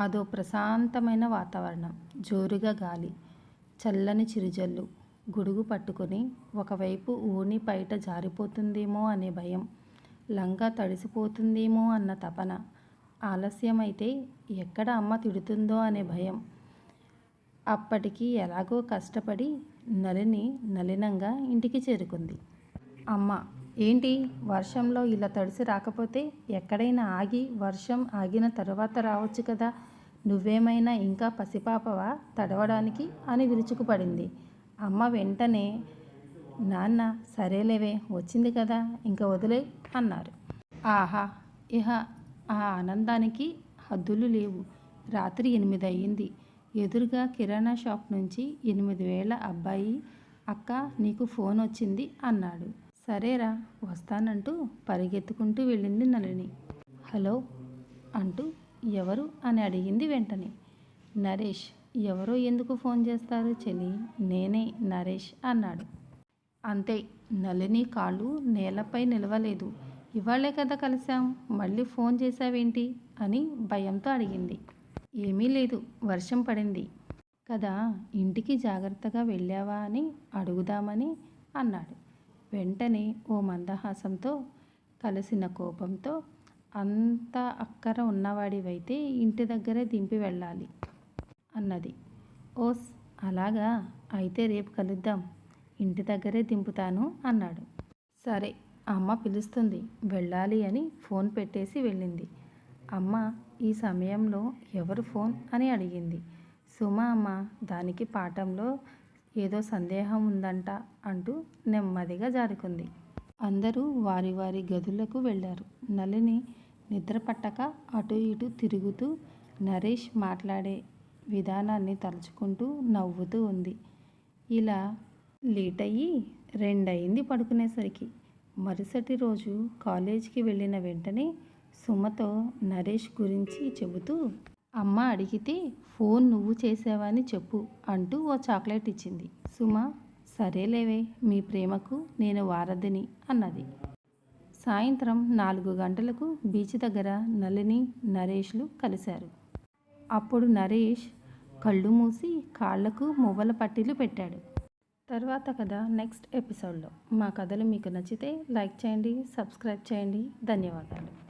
అదో ప్రశాంతమైన వాతావరణం. జోరుగా గాలి చల్లని చిరుజల్లు గొడుగు పట్టుకొని ఒకవైపు ఊని బయట జారిపోతుందేమో అనే భయం లంగా తడిసిపోతుందేమో అన్న తపన ఆలస్యమైతే ఎక్కడ అమ్మ తిడుతుందో అనే భయం. అప్పటికి ఎలాగో కష్టపడి నలిని నలినంగా ఇంటికి చేరుకుంది. అమ్మ ఏంటి? వర్షంలో ఇలా తడిసి రాకపోతే ఎక్కడైనా ఆగి వర్షం ఆగిన తర్వాత రావచ్చు కదా. నువ్వేమైనా ఇంకా పసిపాపవా? తడవడానికి అని విరుచుకుపడింది. అమ్మ వెంటనే నాన్న సరేలేవే వచ్చింది కదా ఇంకా వదిలే అన్నారు. ఆహా ఇహ ఆ ఆనందానికి హద్దులు లేవు. రాత్రి ఎనిమిది అయ్యింది. ఎదురుగా కిరాణా షాప్ నుంచి ఎనిమిది వేల అబ్బాయి అక్క నీకు ఫోన్ వచ్చింది అన్నాడు. సరేరా వస్తానంటూ పరిగెత్తుకుంటూ వెళ్ళింది నలిని హలో? అంటూ ఎవరు అని అడిగింది వెంటనే. నరేష్ ఎవరో ఎందుకు ఫోన్ చేస్తారు చెలి నేనే నరేష్ అన్నాడు. అంతే నలిని కాళ్ళు నేలపై నిలవలేదు. ఇవాళే కదా కలిసాం మళ్ళీ ఫోన్ చేశావేంటి? అని భయంతో అడిగింది. ఏమీ లేదు వర్షం పడింది. కదా ఇంటికి జాగ్రత్తగా వెళ్ళావా అని అడుగుదామని అన్నాడు. వెంటనే ఓ మందహాసంతో కలిసిన కోపంతో అంత అక్కర ఉన్నవాడివైతే ఇంటి దగ్గరే దింపి వెళ్ళాలి అన్నది. ఓస్ అలాగా? అయితే రేపు కలుద్దాం. ఇంటి దగ్గరే దింపుతాను అన్నాడు. సరే అమ్మ పిలుస్తుంది. వెళ్ళాలి అని ఫోన్ పెట్టేసి వెళ్ళింది. అమ్మ ఈ సమయంలో ఎవరు ఫోన్ అని అడిగింది. సుమ అమ్మ దానికి పాఠంలో ఏదో సందేహం ఉందంట అంటూ నెమ్మదిగా జారుకుంది. అందరూ వారి వారి గదులకు వెళ్ళారు. నలిని నిద్ర పట్టక అటు ఇటు తిరుగుతూ నరేష్ మాట్లాడే విధానాన్ని తలుచుకుంటూ నవ్వుతూ ఉంది. ఇలా లేట్ అయ్యి రెండయింది పడుకునేసరికి. మరుసటి రోజు కాలేజీకి వెళ్ళిన వెంటనే సుమతో నరేష్ గురించి చెబుతూ అమ్మ అడిగితే ఫోన్ నువ్వు చేసావని చెప్పు అంటూ ఓ చాక్లెట్ ఇచ్చింది. సుమ సరేలేవే మీ ప్రేమకు నేను వారధిని అన్నది. సాయంత్రం నాలుగు గంటలకు బీచ్ దగ్గర నలిని నరేష్లు కలిశారు. అప్పుడు నరేష్ కళ్ళు మూసి కాళ్ళకు మువ్వల పట్టీలు పెట్టాడు. తర్వాత కథ నెక్స్ట్ ఎపిసోడ్లో. మా కథలు మీకు నచ్చితే లైక్ చేయండి సబ్స్క్రైబ్ చేయండి. ధన్యవాదాలు.